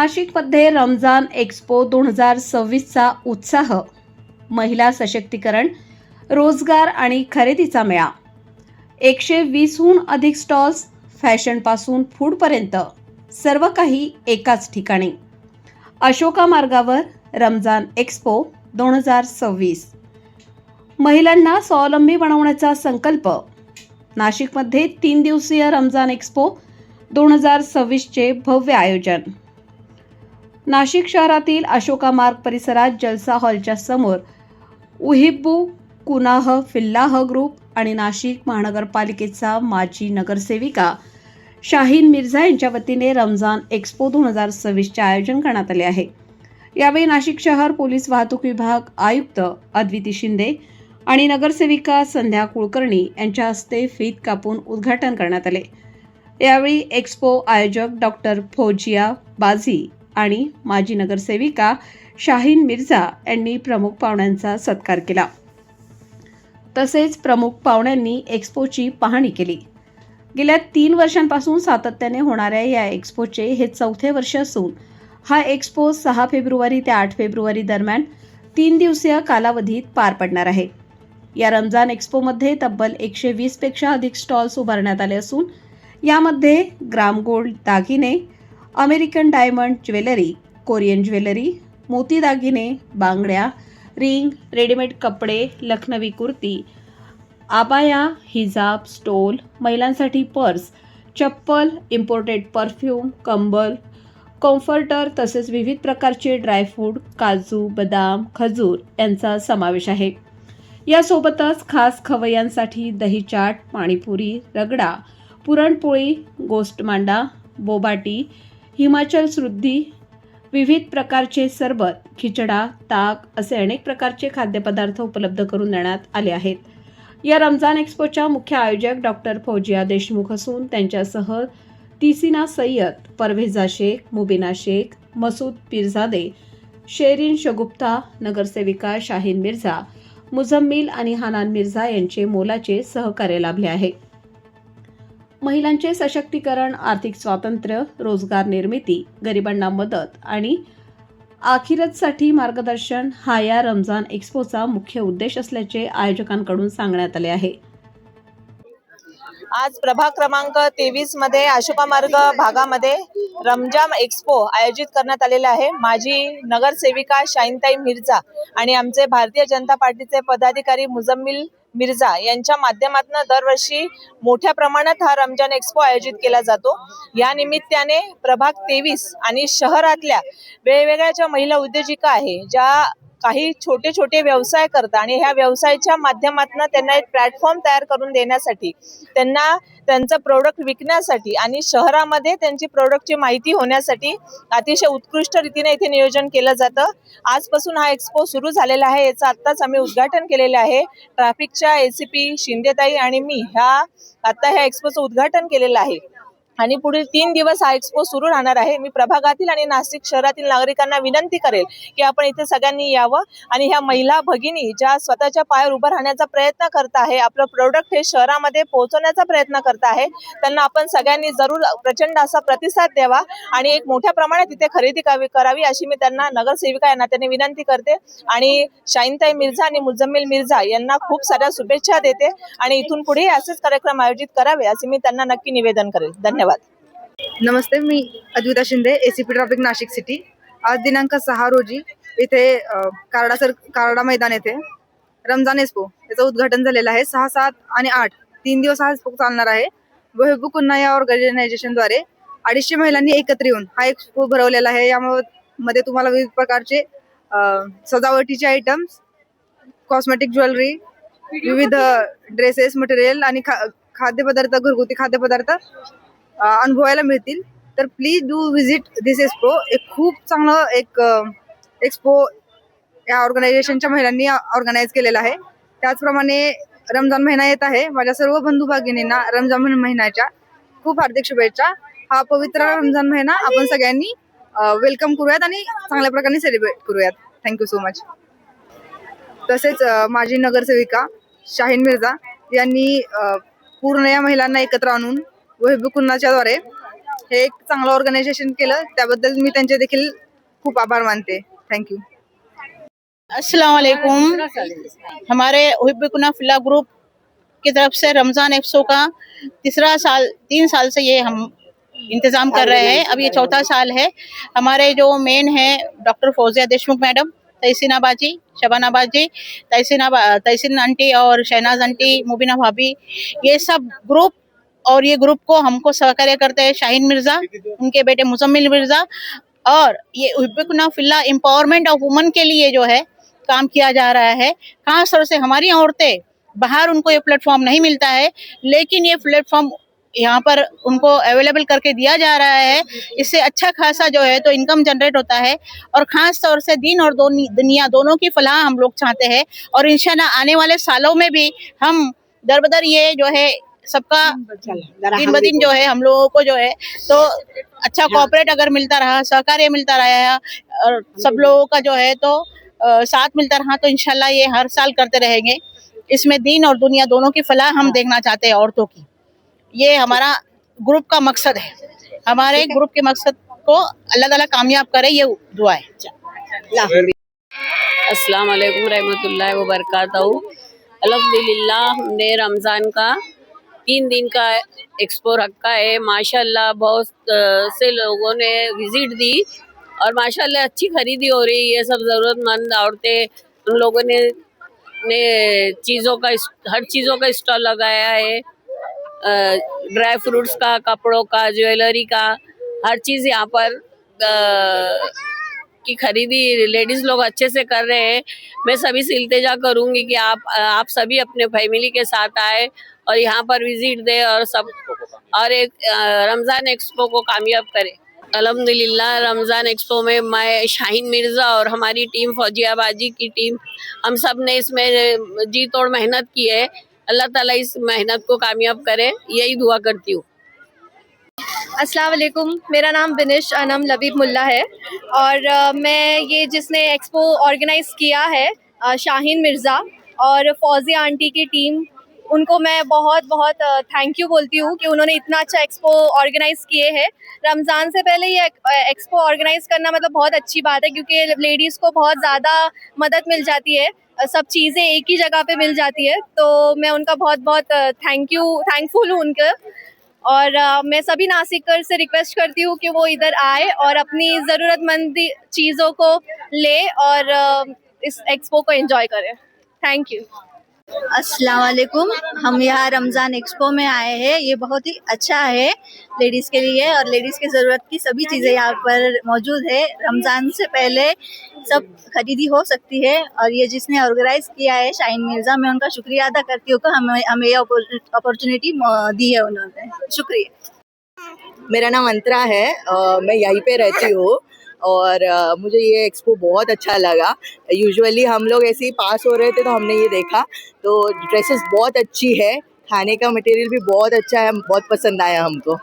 नाशिकमध्ये रमजान एक्स्पो दोन हजार सव्वीसचा उत्साह. महिला सशक्तीकरण रोजगार आणि खरेदीचा मेळा. एकशे वीसहून अधिक स्टॉल्स फॅशनपासून फूडपर्यंत सर्व काही एकाच ठिकाणी. अशोका मार्गावर रमजान एक्स्पो दोन हजार सव्वीस. महिलांना स्वावलंबी बनवण्याचा संकल्प. नाशिकमध्ये तीन दिवसीय रमजान एक्स्पो दोन हजार सव्वीसचे भव्य आयोजन. नाशिक शहरातील अशोका मार्ग परिसरात जलसा हॉलच्या समोर उहिब्बू कुनाह फिल्लाह ग्रुप आणि नाशिक महानगरपालिकेचा माजी नगरसेविका शाहीन मिर्झा यांच्या वतीने रमजान एक्स्पो दोन हजार सव्वीसचे आयोजन करण्यात आले आहे. यावेळी नाशिक शहर पोलीस वाहतूक विभाग आयुक्त अद्विती शिंदे आणि नगरसेविका संध्या कुलकर्णी यांच्या हस्ते फीत कापून उद्घाटन करण्यात आले. यावेळी एक्स्पो आयोजक डॉक्टर फौजिया बाझी आणि माजी नगरसेविका शाहीन मिर्झा यांनी प्रमुख पाहुण्यांचा सत्कार केला. तसेच प्रमुख पाहुण्यांनी एक्स्पोची पाहणी केली. गेल्या तीन वर्षांपासून सातत्याने होणाऱ्या या एक्स्पोचे हे चौथे वर्ष असून हा एक्स्पो सहा फेब्रुवारी ते आठ फेब्रुवारी दरम्यान तीन दिवसीय कालावधीत पार पडणार आहे. या रमजान एक्स्पोमध्ये तब्बल एकशे वीसपेक्षा अधिक स्टॉल्स उभारण्यात आले असून यामध्ये ग्राम गोल्ड दागिने American diamond jewellery Korean jewellery मोती दागिने बांगड्या रिंग रेडीमेड कपडे लखनवी कुर्ती आबाया हिजाब स्टोल महिलांसाठी पर्स चप्पल इम्पोर्टेड परफ्यूम कंबल कम्फर्टर तसेच विविध प्रकारचे ड्रायफ्रूट काजू बदाम खजूर यांचा समावेश आहे. यासोबतच खास खवय्यांसाठी दही चाट पाणीपुरी रगडा पुरणपोळी गोस्ट मांडा बोबाटी हिमाचल श्रुद्धी विविध प्रकारचे सरबत खिचडा ताक असे अनेक प्रकारचे खाद्यपदार्थ उपलब्ध करून देण्यात आले आहेत. या रमजान एक्स्पोच्या मुख्य आयोजक डॉक्टर फौजिया देशमुख असून त्यांच्यासह तिसिना सय्यद परवेजा शेख मुबिना शेख मसूद पिरझादे शेरीन शगुप्ता नगरसेविका शाहीन मिर्झा मुझम्मिल आणि हानान मिर्झा यांचे मोलाचे सहकार्य लाभले आहे. महिलांचे सशक्तीकरण आर्थिक स्वातंत्र्य रोजगार निर्मिती गरिबांना मदत आणि आखिरतसाठी मार्गदर्शन हा या रमजान एक्स्पोचा मुख्य उद्देश असल्याचे आयोजकांकडून सांगण्यात आले आहे. आज प्रभाग क्रमांक तेवीसमध्ये अशोका मार्ग भागामध्ये रमजान एक्स्पो आयोजित करण्यात आलेला आहे. माझी नगरसेविका शाईनताई मिर्झा आणि आमचे भारतीय जनता पार्टीचे पदाधिकारी मुजम्मिल मिर्झा यांच्या माध्यमातून दरवर्षी मोठ्या प्रमाणात हा रमजान एक्स्पो आयोजित केला जातो. या निमित्ताने प्रभाग तेवीस आणि शहरातल्या वेगवेगळ्या ज्या महिला उद्योजिका आहे ज्या काही छोटे छोटे व्यवसाय करतात आणि ह्या व्यवसायाच्या माध्यमातून त्यांना एक प्लॅटफॉर्म तयार करून देण्यासाठी त्यांना त्यांचं प्रोडक्ट विकण्यासाठी आणि शहरामध्ये त्यांची प्रोडक्टची माहिती होण्यासाठी अतिशय उत्कृष्ट रीतीने इथे नियोजन केलं जातं. आजपासून हा एक्स्पो सुरू झालेला आहे. याचं आत्ताच आम्ही उद्घाटन केलेलं आहे. ट्रॅफिकच्या ए सी पी शिंदेताई आणि मी ह्या आत्ता ह्या एक्स्पोचं उद्घाटन केलेलं आहे. आणि पुढील तीन दिवस हा एक्स्पो सुरू राहणार आहे. मी प्रभागातील आणि नाशिक शहरातील नागरिकांना विनंती करेल की आपण इथे सगळ्यांनी यावं आणि ह्या महिला भगिनी ज्या स्वतःच्या पायावर उभं राहण्याचा प्रयत्न करत आहे आपलं प्रोडक्ट हे शहरामध्ये पोहोचवण्याचा प्रयत्न करत आहे त्यांना आपण सगळ्यांनी जरूर प्रचंड असा प्रतिसाद द्यावा आणि एक मोठ्या प्रमाणात इथे खरेदी करावी करावी अशी मी त्यांना नगरसेविका यांना त्यांनी विनंती करते. आणि शाईनताई मिर्झा आणि मुजम्मिल मिर्झा यांना खूप साऱ्या शुभेच्छा देते आणि इथून पुढे असेच कार्यक्रम आयोजित करावे असे मी त्यांना नक्की निवेदन करेल. धन्यवाद. नमस्ते मी Advita Shinde ACP traffic Nashik city आज दिनांक सहा रोजी इथे अ, कारडा सर कारडा मैदान येथे रमजान एक्स्पो याचं उद्घाटन झालेलं आहे. सहा सात आणि आठ तीन दिवस हा एक्स्पो चालणार आहे. वहेबू कुन्हा या ऑर्गनायझेशनद्वारे अडीचशे महिलांनी एकत्र येऊन हा एक्स्पो भरवलेला आहे. यामध्ये मध्ये तुम्हाला विविध प्रकारचे सजावटीचे आयटम्स कॉस्मेटिक ज्वेलरी विविध ड्रेसेस मटेरियल आणि खा खाद्यपदार्थ घरगुती खाद्यपदार्थ अनुभवायला मिळतील. तर please do visit this expo एक खूप चांगलं एक एक्सपो या ऑर्गनायझेशनच्या महिलांनी ऑर्गनाईज केलेलं आहे. त्याचप्रमाणे रमजान महिना येत आहे. माझ्या सर्व बंधू भगिनींना रमजान महिन्याच्या खूप हार्दिक शुभेच्छा. हा पवित्र रमजान महिना आपण सगळ्यांनी वेलकम करूयात आणि चांगल्या प्रकारे सेलिब्रेट करूयात. थँक्यू सो मच तसेच माजी नगरसेविका शाहीन मिर्झा यांनी पूर्ण या महिलांना एकत्र आणून वहिबुकुन्नाच्या द्वारे एक चांगलं ऑर्गनायझेशन केलं. त्याबद्दल मी त्यांचे देखील खूप आभार मानते. थँक्यू अस्सलाम वालेकुम. हमारे हिब्बिकुना फिल्ला ग्रुप की तरफ़ से रमज़ान एक्सो का तीसरा साल, तीन साल से ये हम इंतज़ाम कर रहे हैं। अब ये चौथा साल है। हमारे जो मेन है डॉक्टर फौजिया देशमुख मैडम, तहसीना बाजी, शबाना बाजी, तहसीना बा- तहसीन आंटी और शहनाज आंटी, मुबीना भाभी, ये सब ग्रुप और ये ग्रुप को हमको सहकार्य करते हैं शाहीन मिर्ज़ा, उनके बेटे मुजम्मिल मिर्ज़ा। और ये फिल्ला एम्पावरमेंट ऑफ़ वुमन के लिए जो है, काम किया जा रहा है। खास तौर से हमारी औरतें, बाहर उनको ये प्लेटफॉर्म नहीं मिलता है, लेकिन ये प्लेटफॉर्म यहाँ पर उनको अवेलेबल करके दिया जा रहा है। इससे अच्छा खासा जो है तो इनकम जनरेट होता है। और खास तौर से दिन और दोनी- दुनिया दोनों की फलाह हम लोग चाहते हैं। और इंशाल्लाह आने वाले सालों में भी हम दर बदर ये जो है सबका दिन ब दिन जो है हम लोगों को जो है तो अच्छा कॉपरेट अगर मिलता रहा सहकार्य मिलता रहा और सब लोगों का जो है तो अ, साथ मिलता रहा तो इंशाल्लाह ये हर साल करते रहेंगे। इसमें दीन और दुनिया दोनों की फलाह हम देखना चाहते हैं औरतों की। ये हमारा ग्रुप का मकसद है। हमारे ग्रुप के मकसद को अल्लाह ताला कामयाब करे ये दुआ है। अस्सलाम वालेकुम रहमतुल्लाहि व बरकातहू अल्हम्दुलिल्लाह हमने रमज़ान का तीन दिन का एक्सपो रखा है। माशाल्लाह बहुत से लोगों ने विज़िट दी और माशाल्लाह अच्छी खरीदी हो रही है। सब ज़रूरतमंद औरतें उन लोगों ने ने चीज़ों का हर चीज़ों का स्टॉल लगाया है। ड्राई फ्रूट्स का कपड़ों का ज्वेलरी का हर चीज़ यहाँ पर अ, की खरीदी लेडीज़ लोग अच्छे से कर रहे हैं। मैं सभी से इल्तजा करूँगी कि आप आप सभी अपने फैमिली के साथ आए और यहाँ पर विज़िट दे और सब, और एक रमज़ान एक्सपो को कामयाब करें। अल्हम्दुलिल्लाह, रमज़ान एक्सपो में मैं शाहीन मिर्ज़ा और हमारी टीम फौजियाबाजी की टीम हम सबने इसमें जी तोड़ मेहनत की है। अल्लाह ताला इस मेहनत को कामयाब करे। यही दुआ करती हूँ। अस्सलाम वालेकुम। मेरा नाम बिनिश अनम लबीब मुल्ला है। और मैं ये जिसने एक्सपो ऑर्गेनाइज़ किया है शाहीन मिर्ज़ा और फौजी आंटी की टीम, उनको मैं बहुत बहुत थैंक यू बोलती हूँ कि उन्होंने इतना अच्छा एक्सपो ऑर्गेनाइज़ किए हैं। रमज़ान से पहले ये एक्सपो ऑर्गेनाइज़ करना मतलब बहुत अच्छी बात है क्योंकि लेडीज़ को बहुत ज़्यादा मदद मिल जाती है। सब चीज़ें एक ही जगह पे मिल जाती है। तो मैं उनका बहुत बहुत थैंक यू थैंकफुल हूँ उनका। और आ, मैं सभी नासिकर से रिक्वेस्ट करती हूँ कि वो इधर आए और अपनी ज़रूरतमंद चीज़ों को ले और आ, इस एक्सपो को एंजॉय करें। Thank you. अस्सलाम वालेकुम हम यहाँ रमज़ान एक्सपो में आए हैं। ये बहुत ही अच्छा है लेडीज़ के लिए और लेडीज़ की ज़रूरत की सभी चीज़ें यहाँ पर मौजूद है। रमज़ान से पहले सब खरीदी हो सकती है और ये जिसने ऑर्गेनाइज किया है शाइन मिर्ज़ा मैं उनका शुक्रिया अदा करती हूँ हमें हमें ये अपॉर्चुनिटी दी है उन्होंने। शुक्रिया। मेरा नाम अंतरा है अ, मैं यहीं पे रहती हूँ। और आ, मुझे ये एक्सपो बहुत अच्छा लगा। यूजुअली हम लोग ऐसे ही पास हो रहे थे तो हमने ये देखा। तो ड्रेसेस बहुत अच्छी है। खाने का मटेरियल भी बहुत अच्छा है। बहुत पसंद आया हमको।